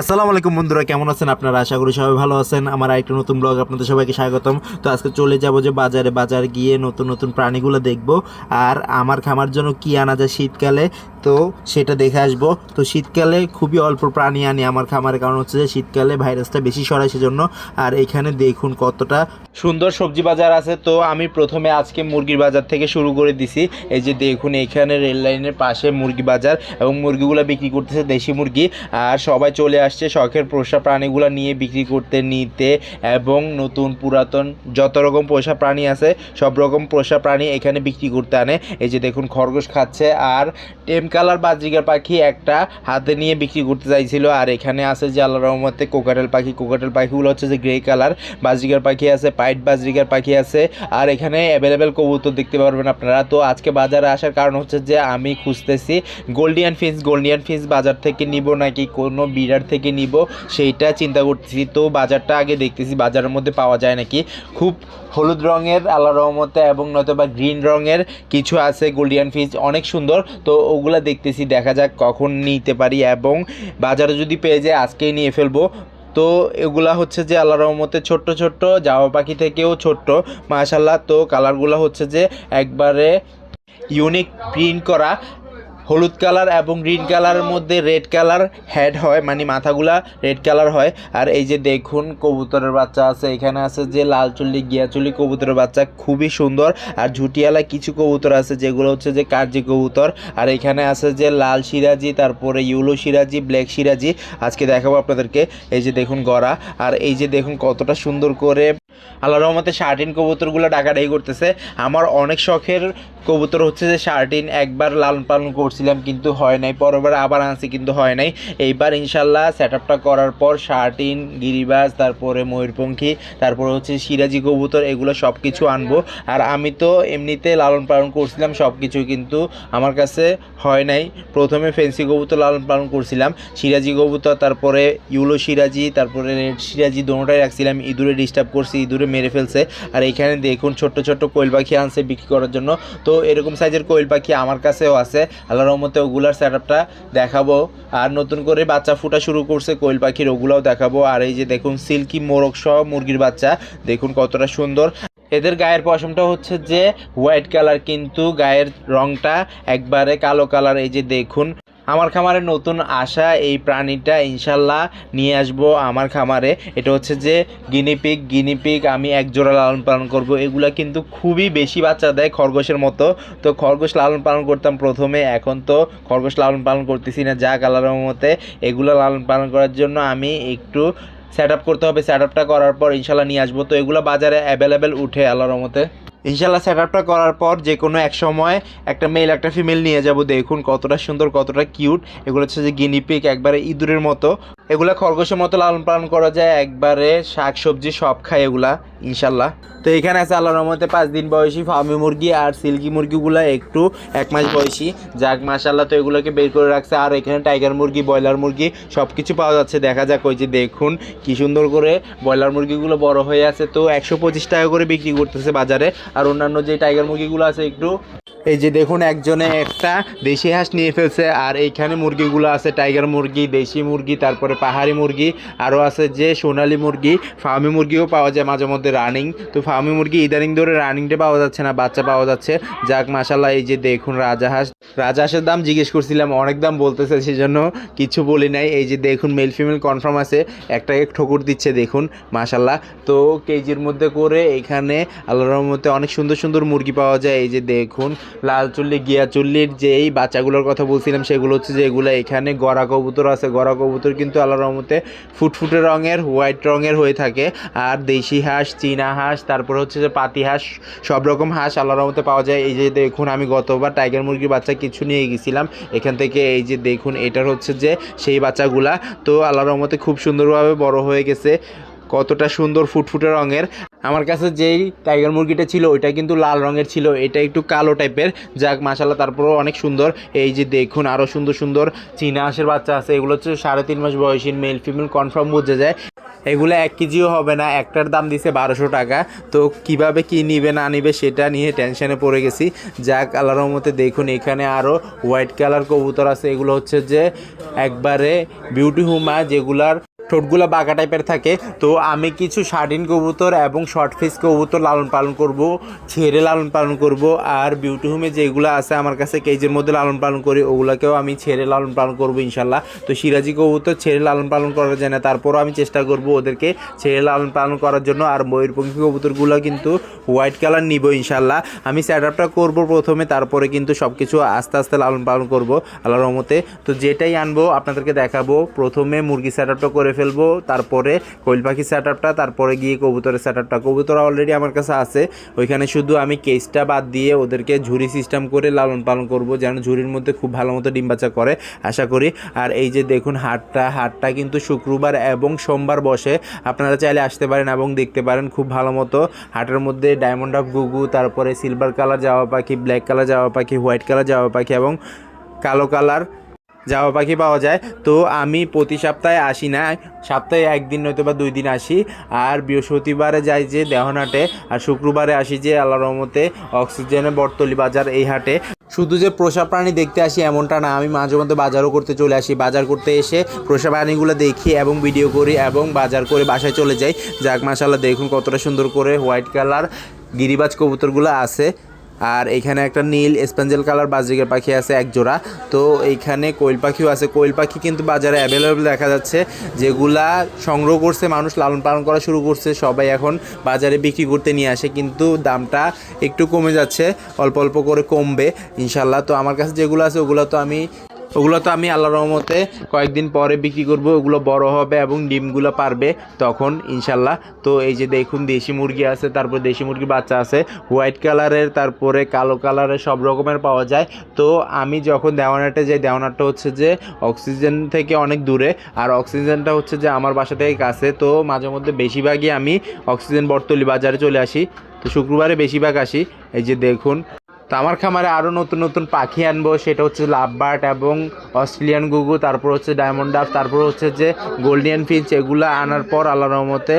আসসালামু আলাইকুম বন্ধুরা, কেমন আছেন আপনারা? আশা করি সবাই ভালো আছেন। আমার আরেকটা নতুন ব্লগ আপনাদের সবাইকে স্বাগতম। তো আজকে চলে যাব যে বাজারে। বাজার গিয়ে নতুন নতুন প্রাণীগুলো দেখব। আর আমার খামার জন্য কি আনা যায় শীতকালে তো সেটা দেখে আসব। তো শীতকালে খুবই অল্প প্রাণী আনি আমার খামারে, কারণ হচ্ছে যে শীতকালে ভাইরাসটা বেশি সরায় সেজন্য। আর এখানে দেখুন কতটা সুন্দর সবজি বাজার আছে। তো আমি প্রথমে আজকে মুরগির বাজার থেকে শুরু করে দিছি। এই যে দেখুন এখানে রেল লাইনের পাশে মুরগি বাজার এবং মুরগিগুলো বিক্রি করতেছে দেশি মুরগি। আর সবাই চলে আসছে শখের পোষা প্রাণীগুলো নিয়ে বিক্রি করতে, নিতে এবং নতুন পুরাতন যত রকম পোষা প্রাণী আছে, সব রকম পোষা প্রাণী এখানে বিক্রি করতে আনে। এই যে দেখুন, খরগোশ খাচ্ছে। আর টেম কালার বাজরিগার পাখি একটা হাতে নিয়ে বিক্রি করতে চাইছিল। আর এখানে আছে যে আল্লাহ রহমতে কোকাটেল পাখি। কোকাটেল পাখিগুলো হচ্ছে যে গ্রে কালার বাজরিগার পাখি আছে, পাইট বাজরিকার পাখি আছে। আর এখানে অ্যাভেলেবেল কবুতর দেখতে পারবেন আপনারা। তো আজকে বাজারে আসার কারণ হচ্ছে যে আমি খুঁজতেছি গোল্ডিয়ান ফিস গোল্ডিয়ান ফিস বাজার থেকে নিব নাকি কোনো বিরার থেকে নিব সেইটা চিন্তা করতেছি। তো বাজারটা আগে দেখতেছি, বাজারের মধ্যে পাওয়া যায় নাকি। খুব হলুদ রঙের আল্লাহ রহমতে, এবং নয়তো বা গ্রিন রঙের কিছু আছে গোল্ডিয়ান ফিস অনেক সুন্দর। তো ওগুলা দেখতেছি, দেখা যাক কখন নিতে পারি এবং বাজারে যদি পেয়ে যায় আজকেই নিয়ে ফেলব। তো এগুলা হচ্ছে যে আল্লাহ রহমতে ছোট্ট ছোট্ট, জামা পাখি থেকেও ছোট্ট। মাশাল্লাহ তো কালারগুলো হচ্ছে যে একবারে ইউনিক প্রিন্ট করা। হলুদ কালার এবং গ্রিন কালারের মধ্যে রেড কালার হেড হয় মানে মাথাগুলা রেড কালার হয়। আর এই যে দেখুন কবুতরের বাচ্চা আছে এখানে আছে যে লাল চুল্লি গিয়া চুল্লি কবুতরের বাচ্চা খুবই সুন্দর। আর ঝুটিয়ালা কিছু কবুতর আছে যেগুলো হচ্ছে যে কার্জি কবুতর। আর এখানে আছে যে লাল সিরাজি তারপরে ইউলো সিরাজি ব্ল্যাক সিরাজি। আজকে দেখাবো আপনাদেরকে এই যে দেখুন গড়া। আর এই যে দেখুন কতটা সুন্দর করে আল্লাহ রহমতে শার্টিন কবুতরগুলো ডাকাডাকি করতেছে। আমার অনেক শখের কবুতর হচ্ছে যে শার্টিন একবার লালন পালন করছিলাম কিন্তু হয় নাই পরবার আবার আনছি কিন্তু হয় নাই। এইবার ইনশাল্লাহ সেট আপটা করার পর শার্টিন গিরিবাজ, তারপরে ময়ূরপঙ্খী, তারপরে হচ্ছে সিরাজি কবুতর, এগুলো সব কিছু আনব। আর আমি তো এমনিতে লালন পালন করছিলাম সব কিছু কিন্তু আমার কাছে হয় নাই। প্রথমে ফেন্সি কবুতর লালন পালন করছিলাম, সিরাজি কবুতর, তারপরে ইউলো সিরাজি, তারপরে রেড সিরাজি, দোনোটাই রাখছিলাম, ইঁদুরে ডিস্টার্ব করছি ইঁদুরে মেরে ফেলছে। আর এখানে দেখুন ছোট্ট ছোট্ট কোয়েল পাখি আনছে বিক্রি করার জন্য। তো এরকম সাইজের কোয়েল পাখি আমার কাছেও আছে। আল্লাহ রহমতে ওগুলার সেট আপটা দেখাবো। আর নতুন করে বাচ্চা ফুটা শুরু করছে কোয়েল পাখির, ওগুলাও দেখাবো। আর এই যে দেখুন সিল্কি মোরগ সহ মুরগির বাচ্চা। দেখুন কতটা সুন্দর। এদের গায়ের পশমটা হচ্ছে যে হোয়াইট কালার কিন্তু গায়ের রংটা একবারে কালো কালার এই যে দেখুন আমার খামারে নতুন আসা এই প্রাণীটা ইনশাল্লাহ নিয়ে আসব আমার খামারে। এটা হচ্ছে যে গিনিপিক গিনিপিক আমি এক জোড়া লালন পালন করব। এগুলা কিন্তু খুবই বেশি বাচ্চা দেয় খরগোশের মতো। তো খরগোশ লালন পালন করতাম প্রথমে, এখন তো খরগোশ লালন পালন করতেছি না। যা কালারের মতে এগুলো লালন পালন করার জন্য আমি একটু সেট করতে হবে। সেট করার পর ইনশাল্লাহ নিয়ে আসব। তো এগুলো বাজারে অ্যাভেলেবেল উঠে আল্লাহর মতে ইনশাল্লাহ সেট আপটা করার পর যে কোনো এক সময় একটা মেল একটা ফিমেল নিয়ে যাব। দেখুন কতটা সুন্দর, কতটা কিউট এগুলো হচ্ছে যে গিনিপিক একবারে ইঁদুরের মতো। এগুলা খরগোশের মতো লালন পালন করা যায়, একবারে শাক সবজি সব খায় এগুলা ইনশাল্লাহ তো এখানে আছে আল্লাহর রহমতে পাঁচ দিন বয়সী ফার্মি মুরগি আর সিল্কি মুরগিগুলো একটু এক মাস বয়সী। যাক মাশাল্লাহ তো এগুলোকে বের করে রাখছে। আর এখানে টাইগার মুরগি, ব্রয়লার মুরগি সব কিছু পাওয়া যাচ্ছে। দেখা যাক ওই যে দেখুন কি সুন্দর করে ব্রয়লার মুরগিগুলো বড় হয়ে আছে। তো একশো পঁচিশ টাকা করে বিক্রি করতেছে বাজারে। আর অন্যান্য যে টাইগার মুরগিগুলো আছে একটু এই যে দেখুন একজনে একটা দেশি হাঁস নিয়ে ফেলছে, আর এইখানে মুরগিগুলো আছে, টাইগার মুরগি, দেশি মুরগি, তারপরে পাহাড়ি মুরগি আরও আছে যে সোনালি মুরগি, ফার্মি মুরগিও পাওয়া যায় মাঝে মধ্যে রানিং। তো ফার্মি মুরগি ইদানিং ধরে রানিংটা পাওয়া যাচ্ছে না, বাচ্চা পাওয়া যাচ্ছে। যাক মাসাল্লাহ এই যে দেখুন রাজাহাঁস রাজহাঁসের দাম জিজ্ঞেস করছিলাম, অনেক দাম বলতেছে, সেজন্য কিছু বলি নাই। এই যে দেখুন মেল ফিমেল কনফার্ম আছে একটাকে ঠকুর দিচ্ছে, দেখুন মাসাল্লাহ তো কেজির মধ্যে করে এখানে আল্লাহর রহমতে অনেক সুন্দর সুন্দর মুরগি পাওয়া যায়। এই যে দেখুন লাল চুল্লি, গিয়া চুল্লির যে এই বাচ্চাগুলোর কথা বলছিলাম, সেগুলো হচ্ছে যে এগুলো এখানে গড়া কবুতর আছে। গড়া কবুতর কিন্তু আল্লাহ রহমতে ফুটফুটে রঙের, হোয়াইট রঙের হয়ে থাকে। আর দেশি হাঁস, চীনা হাঁস, তারপর হচ্ছে যে পাতি হাঁস, সব রকম হাঁস আল্লাহ রহমতে পাওয়া যায়। এই যে দেখুন, আমি গতবার টাইগার মুরগির বাচ্চা কিছু নিয়ে গেছিলাম। এখান থেকে এই যে দেখুন, এটার হচ্ছে যে সেই বাচ্চাগুলা। তো আল্লাহ রহমতে খুব সুন্দরভাবে বড় হয়ে গেছে। কতটা সুন্দর ফুটফুটে রঙের। আমার কাছে যেই টাইগার মুরগিটা ছিল, ওইটা কিন্তু লাল রঙের ছিল। এটা একটু কালো টাইপের। যাক মাসাল্লাহ তারপরেও অনেক সুন্দর। এই যে দেখুন আরও সুন্দর সুন্দর চীনা হাঁসের বাচ্চা আছে। এগুলো হচ্ছে সাড়ে তিন মাস বয়সী মেল ফিমেল কনফার্ম বোঝা যায়। এগুলো এক কেজিও হবে না। একটার দাম দিছে বারোশো টাকা। তো কীভাবে কি নিবে, না নিবে, সেটা নিয়ে টেনশনে পড়ে গেছি। যাক, আল্লাহর রহমতে দেখুন, এখানে আরও হোয়াইট কালার কবুতর আছে। এগুলো হচ্ছে যে একবারে বিউটি হুমা, যেগুলার ঠোঁটগুলো বাঁকা টাইপের থাকে, তো আমি কিছু শার্টিন কবুতর এবং শর্ট ফিস কবুতর লালন পালন করব, ছেড়ে লালন পালন করব, আর বিউটি হোমে যেগুলো আছে আমার কাছে কেজের মধ্যে লালন পালন করি, ওগুলোকেও আমি ছেড়ে লালন পালন করব ইনশাল্লাহ। তো সিরাজি কবুতর ছেড়ে লালন পালন করা যায় না, তারপরও আমি চেষ্টা করব ওদেরকে ছেড়ে লালন পালন করার জন্য, আর ময়ূরপঙ্খী কবুতরগুলো কিন্তু হোয়াইট কালার নিব ইনশাল্লাহ। আমি সেট আপটা করব প্রথমে, তারপরে কিন্তু সব কিছু আস্তে আস্তে লালন পালন করব, আল্লাহর রহমতে। তো যেটাই আনব, আপনাদেরকে দেখাবো, প্রথমে মুরগি সেট আপটা করে ফেলব, তারপরে কোয়েল পাখি সেট আপটা তারপরে গিয়ে কবুতরের সেট আপটা কবুতর অলরেডি আমার কাছে আছে। ওইখানে শুধু আমি কেসটা বাদ দিয়ে ওদেরকে ঝুড়ি সিস্টেম করে লালন পালন করব, যেন ঝুড়ির মধ্যে খুব ভালো মতো ডিম বাচ্চা করে, আশা করি। আর এই যে দেখুন হাটটা হাটটা কিন্তু শুক্রবার এবং সোমবার বসে। আপনারা চাইলে আসতে পারেন এবং দেখতে পারেন খুব ভালো মতো। হাটের মধ্যে ডায়মন্ড অফ গুগু তারপরে সিলভার কালার যাওয়া পাখি ব্ল্যাক কালার যাওয়া পাখি হোয়াইট কালার যাওয়া পাখি এবং কালো কালার যাওয়া পাখি পাওয়া যায়। তো আমি প্রতি সপ্তাহে আসি না। সপ্তাহে একদিন নয়তো বা দুই দিন আসি। আর বৃহস্পতিবারে যাই যে দেহনাটে আর শুক্রবারে আসি যে আল্লাহ রহমতে অক্সিজেনের বটতলি বাজার এই হাটে। শুধু যে পোষা প্রাণী দেখতে আসি এমনটা না, আমি মাঝে মধ্যে বাজারও করতে চলে আসি। বাজার করতে এসে পোষা প্রাণীগুলো দেখি এবং ভিডিও করি এবং বাজার করে বাসায় চলে যাই। যাক মাসাল্লাহ দেখুন কতটা সুন্দর করে হোয়াইট কালার গিরিবাজ কবুতরগুলো আছে। আর এখানে একটা নীল স্পেঞ্জেল কালার বাজরিকের পাখি আছে, এক জোড়া। তো এইখানে কোয়েল পাখিও আছে। কোয়েল পাখি কিন্তু বাজারে অ্যাভেলেবেল দেখা যাচ্ছে, যেগুলা সংগ্রহ করছে, মানুষ লালন পালন করা শুরু করছে, সবাই এখন বাজারে বিক্রি করতে নিয়ে আসে। কিন্তু দামটা একটু কমে যাচ্ছে, অল্প অল্প করে কমবে ইনশাল্লাহ তো আমার কাছে যেগুলো আছে, ওগুলো তো আমি ওগুলো তো আমি আল্লাহ রহমতে কয়েকদিন পরে বিক্রি করব, ওগুলো বড় হবে এবং ডিমগুলো পারবে তখন, ইনশাল্লাহ। তো এই যে দেখুন, দেশি মুরগি আছে, তারপর দেশি মুরগির বাচ্চা আছে, হোয়াইট কালারের, তারপরে কালো কালারের সব রকমের পাওয়া যায়। তো আমি যখন দেওয়ানাটে যাই দেওয়ানাটটা হচ্ছে যে অক্সিজেন থেকে অনেক দূরে, আর অক্সিজেনটা হচ্ছে যে আমার বাসা থেকে কাছে। তো মাঝে মধ্যে বেশিরভাগই আমি অক্সিজেন বটতলি বাজারে চলে আসি। তো শুক্রবারে বেশিরভাগ আসি। এই যে দেখুন তো আমার খামারে আরও নতুন নতুন পাখি আনব, সেটা হচ্ছে লাভবার্ড এবং অস্ট্রেলিয়ান গুগু, তারপর হচ্ছে ডায়মন্ড ডাব তারপর হচ্ছে যে গোল্ডিয়ান ফিঞ্চ, এগুলো আনার পর আল্লাহ রহমতে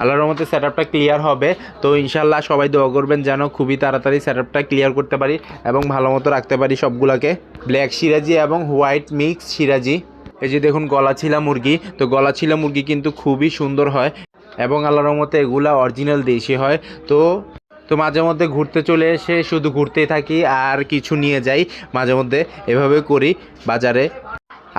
আল্লাহর রহমতে সেট আপটা ক্লিয়ার হবে। তো ইনশাল্লাহ সবাই দোয়া করবেন যেন খুবই তাড়াতাড়ি সেট আপটা ক্লিয়ার করতে পারি এবং ভালো মতো রাখতে পারি সবগুলোকে। ব্ল্যাক সিরাজি এবং হোয়াইট মিক্স সিরাজি। এই যে দেখুন গলা ছিলা মুরগি, তো গলা ছিলা মুরগি কিন্তু খুবই সুন্দর হয় এবং আল্লাহর রহমতে এগুলা অরিজিনাল দেশি হয়। তো তো মাঝে মধ্যে ঘুরতে চলে এসে শুধু ঘুরতেই থাকি আর কিছু নিয়ে যাই। মাঝে মধ্যে এভাবে করি বাজারে।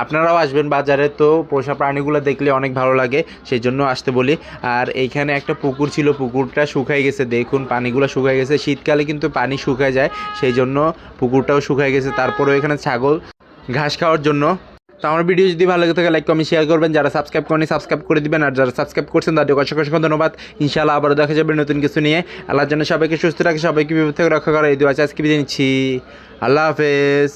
আপনারাও আসবেন বাজারে, তো পোষা প্রাণীগুলো দেখলে অনেক ভালো লাগে সেই জন্য আসতে বলি। আর এইখানে একটা পুকুর ছিল, পুকুরটা শুকাই গেছে, দেখুন পানিগুলো শুকাই গেছে। শীতকালে কিন্তু পানি শুকায় যায় সেই জন্য পুকুরটাও শুকাই গেছে। তারপরেও এখানে ছাগল, ঘাস খাওয়ার জন্য তো আমার ভিডিও যদি ভালো লাগে থাকে লাইক কমেন্ট শেয়ার করবেন। যারা সাবস্ক্রাইব করেনি সাবস্ক্রাইব করে দিবেন। আর যারা সাবস্ক্রাইব করছেন তাদের অসংখ্য অসংখ্য ধন্যবাদ। ইনশাল্লাহ আবারও দেখা যাবে নতুন কিছু নিয়ে। আল্লাহর জন্য সবাইকে সুস্থ রাখে, সবাইকে বিপদ থেকে রক্ষা করে এই দু আজকে বিদায় নিচ্ছি। আল্লাহ হাফেজ।